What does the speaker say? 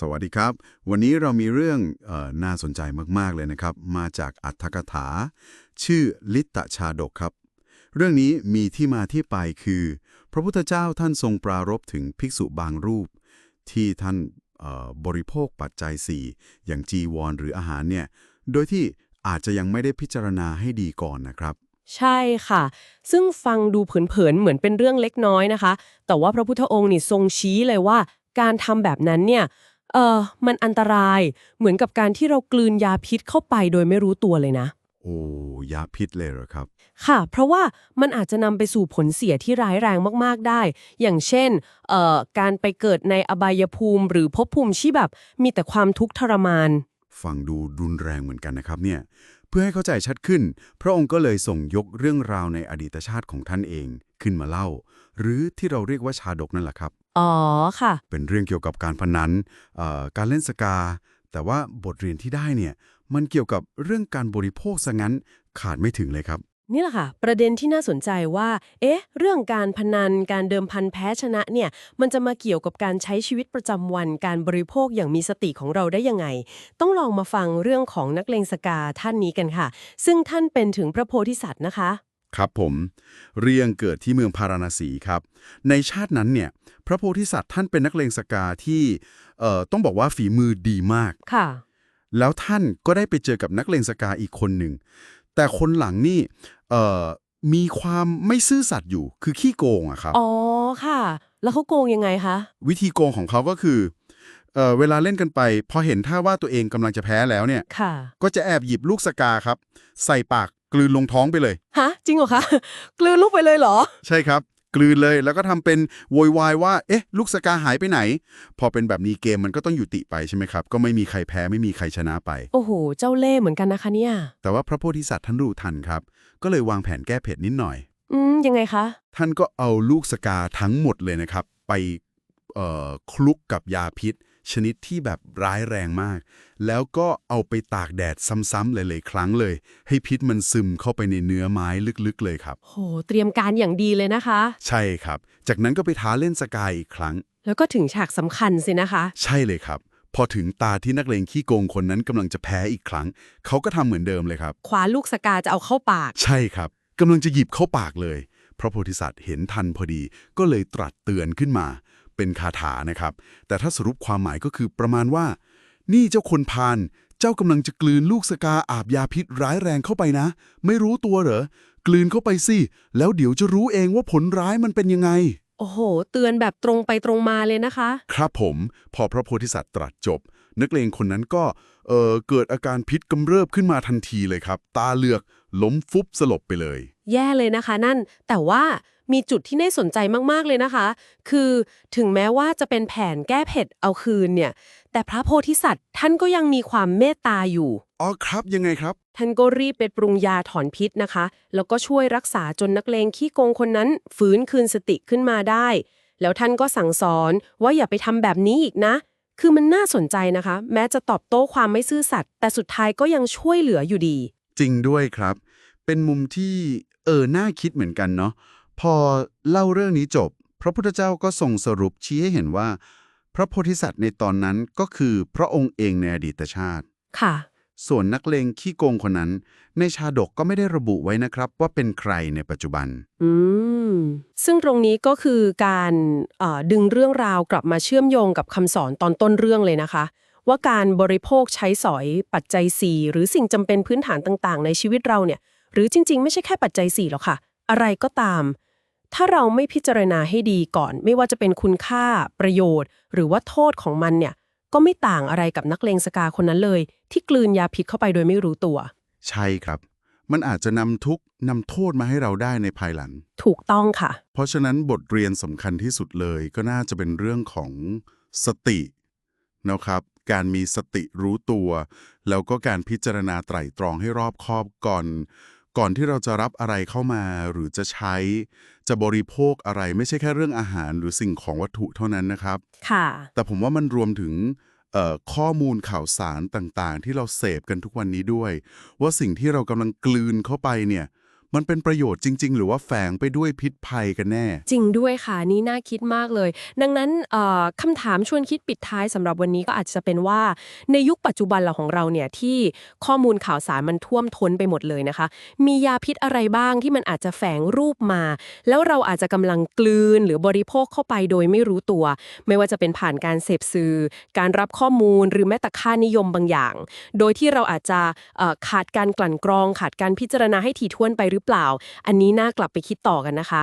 สวัสดีครับ วันนี้เรามีเรื่องออน่าสนใจมาก ๆ เลยนะครับ มาจากอัตถกถา ชื่อลิตตชาดกครับ เรื่องนี้มีที่มาที่ไปคือ พระพุทธเจ้าท่านทรงปรารภถึงภิกษุบางรูป ที่ท่านบริโภคปัจจัย 4 อย่างจีวรหรืออาหารเนี่ย โดยที่อาจจะยังไม่ได้พิจารณาให้ดีก่อนนะครับใช่ค่ะ ซึ่งฟังดูเผินๆ เหมือนเป็นเรื่องเล็กน้อยนะคะ แต่ว่าพระพุทธองค์นี่ทรงชี้เลยว่า การทำแบบนั้นเนี่ย เออมันอันตรายเหมือนกับการที่เรากลืนยาพิษเข้าไปโดยไม่รู้ตัวเลยนะ โอ้ยาพิษเลยเหรอครับ ค่ะ เพราะว่ามันอาจจะนำไปสู่ผลเสียที่ร้ายแรงมาก ๆ ได้ อย่างเช่นเอ่อการไปเกิดในอบายภูมิ หรือภพภูมิที่แบบ มีแต่ความทุกข์ทรมาน ฟังดูรุนแรงเหมือนกันนะครับเนี่ย เพื่อให้เข้าใจชัดขึ้น พระองค์ก็เลยส่งยกเรื่องราวในอดีตชาติของท่านเอง ขึ้นมาเล่า หรือที่เราเรียกว่าชาดกนั่นแหละครับ อ๋อค่ะ เป็นเรื่องเกี่ยวกับการพนันเอ่อการเล่นสกา แต่ว่าบทเรียนที่ได้เนี่ยมันเกี่ยวกับเรื่องการบริโภคซะงั้นขาดไม่ถึงเลยครับ นี่แหละค่ะ ประเด็นที่น่าสนใจว่า เอ๊ะ เรื่องการพนันการเดิมพันแพ้ชนะเนี่ย มันจะมาเกี่ยวกับการใช้ชีวิตประจำวันการบริโภคอย่างมีสติของเราได้ยังไง ต้องลองมาฟังเรื่องของนักเลงสกาท่านนี้กันค่ะ ซึ่งท่านเป็นถึงพระโพธิสัตว์นะคะ ครับผม เรียงเกิดที่เมืองพาราณสีครับ ในชาตินั้นเนี่ย พระโพธิสัตว์ท่านเป็นนักเลงสกาที่เอ่อต้องบอกว่าฝีมือดีมาก ค่ะ แล้วท่านก็ได้ไปเจอกับนักเลงสกาอีกคนหนึ่ง แต่คนหลังนี่เอ่อมีความไม่ซื่อสัตย์อยู่ คือขี้โกงอะครับ อ๋อ ค่ะ แล้วเขาโกงยังไงคะ วิธีโกงของเขาก็คือเอ่อเวลาเล่นกันไป พอเห็นท่าว่าตัวเองกำลังจะแพ้แล้วเนี่ย ค่ะ ก็จะแอบหยิบลูกสกาครับ ใส่ปาก กลืนลงท้องไปเลย ฮะ จริงเหรอคะ กลืนลูกไปเลยเหรอ ใช่ครับ กลืนเลยแล้วก็ทำเป็นโวยวายว่า เอ๊ะ ลูกสกาหายไปไหน พอเป็นแบบนี้เกมมันก็ต้องยุติไปใช่ไหมครับ ก็ไม่มีใครแพ้ไม่มีใครชนะไป โอ้โห เจ้าเล่ห์เหมือนกันนะคะเนี่ย แต่ว่าพระโพธิสัตว์ท่านรู้ทันครับ ก็เลยวางแผนแก้เผ็ดนิดหน่อย อืม ยังไงคะ ท่านก็เอาลูกสกาทั้งหมดเลยนะครับ ไปเอ่อ คลุกกับยาพิษ ชนิดที่แบบร้ายแรงมาก แล้วก็เอาไปตากแดดซ้ำๆหลายๆครั้งเลย ให้พิษมันซึมเข้าไปในเนื้อไม้ลึกๆเลยครับ โห เตรียมการอย่างดีเลยนะคะ ใช่ครับ จากนั้นก็ไปท้าเล่นสกายอีกครั้ง แล้วก็ถึงฉากสำคัญสินะคะ ใช่เลยครับ พอถึงตาที่นักเลงขี้โกงคนนั้นกำลังจะแพ้อีกครั้ง เขาก็ทำเหมือนเดิมเลยครับคว้าลูกสกาจะเอาเข้าปาก ใช่ครับกำลังจะหยิบเข้าปากเลยพระโพธิสัตว์เห็นทันพอดีก็เลยตรัสเตือนขึ้นมา เป็นคาถานะครับ แต่ถ้าสรุปความหมายก็คือประมาณว่า นี่เจ้าคนพาลเจ้ากำลังจะกลืนลูกสกาอาบยาพิษร้ายแรงเข้าไปนะ ไม่รู้ตัวเหรอ กลืนเข้าไปสิ แล้วเดี๋ยวจะรู้เองว่าผลร้ายมันเป็นยังไง โอ้โห เตือนแบบตรงไปตรงมาเลยนะคะ ครับผมพอพระโพธิสัตว์ตรัสจบ นักเลงคนนั้นก็เอ่อเกิดอาการพิษกำเริบขึ้นมาทันทีเลยครับ ตาเหลือกล้มฟุบสลบไปเลย แย่เลยนะคะนั่น แต่ว่า มีจุดที่น่าสนใจมากๆเลยนะคะ คือถึงแม้ว่าจะเป็นแผนแก้เผ็ดเอาคืนเนี่ย แต่พระโพธิสัตว์ท่านก็ยังมีความเมตตาอยู่ อ๋อครับยังไงครับ ท่านก็รีบไปปรุงยาถอนพิษนะคะ แล้วก็ช่วยรักษาจนนักเลงขี้โกงคนนั้นฟื้นคืนสติขึ้นมาได้ แล้วท่านก็สั่งสอนว่าอย่าไปทำแบบนี้อีกนะคือมันน่าสนใจนะคะ แม้จะตอบโต้ความไม่ซื่อสัตย์แต่สุดท้ายก็ยังช่วยเหลืออยู่ดี จริงด้วยครับ เป็นมุมที่เออน่าคิดเหมือนกันเนาะ พอเล่าเรื่องนี้จบ พระพุทธเจ้าก็ทรงสรุปชี้ให้เห็นว่า พระโพธิสัตว์ในตอนนั้นก็คือพระองค์เองในอดีตชาติ ค่ะ ส่วนนักเลงขี้โกงคนนั้น ในชาดกก็ไม่ได้ระบุไว้นะครับ ว่าเป็นใครในปัจจุบัน อืม ซึ่งตรงนี้ก็คือการเอ่อดึงเรื่องราวกลับมาเชื่อมโยงกับคำสอนตอนต้นเรื่องเลยนะคะ ว่าการบริโภคใช้สอยปัจจัย4หรือสิ่งจำเป็นพื้นฐานต่างๆ ในชีวิตเราเนี่ย หรือจริง ๆ ไม่ใช่แค่ปัจจัย4หรอกค่ะ อะไรก็ตาม ถ้าเราไม่พิจารณาให้ดีก่อน ไม่ว่าจะเป็นคุณค่าประโยชน์ หรือว่าโทษของมันเนี่ย ก็ไม่ต่างอะไรกับนักเลงสกาคนนั้นเลย ที่กลืนยาพิษเข้าไปโดยไม่รู้ตัว ใช่ครับ มันอาจจะนำทุกข์นำโทษมาให้เราได้ในภายหลัง ถูกต้องค่ะ เพราะฉะนั้นบทเรียนสำคัญที่สุดเลยก็น่าจะเป็นเรื่องของสตินะครับ การมีสติรู้ตัว แล้วก็การพิจารณาไตร่ตรองให้รอบคอบก่อน ก่อนที่เราจะรับอะไรเข้ามาหรือจะใช้ จะบริโภคอะไรไม่ใช่แค่เรื่องอาหารหรือสิ่งของวัตถุเท่านั้นนะครับ ค่ะ แต่ผมว่ามันรวมถึงเอ่อข้อมูลข่าวสารต่างๆ ที่เราเสพกันทุกวันนี้ด้วย ว่าสิ่งที่เรากำลังกลืนเข้าไปเนี่ย มันเป็นประโยชน์จริง ๆ หรือว่าแฝงไปด้วยพิษภัยกันแน่ จริงด้วยค่ะนี่น่าคิดมากเลย ดังนั้นเอ่อคำถามชวนคิดปิดท้ายสำหรับวันนี้ก็อาจจะเป็นว่าในยุคปัจจุบันเราของเราเนี่ยที่ข้อมูลข่าวสารมันท่วมท้นไปหมดเลยนะคะ มียาพิษอะไรบ้างที่มันอาจจะแฝงรูปมา แล้วเราอาจจะกำลังกลืนหรือบริโภคเข้าไปโดยไม่รู้ตัว ไม่ว่าจะเป็นผ่านการเสพสื่อ การรับข้อมูลหรือแม้แต่ค่านิยมบางอย่าง โดยที่เราอาจจะขาดการกลั่นกรอง ขาดการพิจารณาให้ถี่ถ้วนไปหรือรือเปล่า อันนี้น่ากลับไปคิดต่อกันนะคะ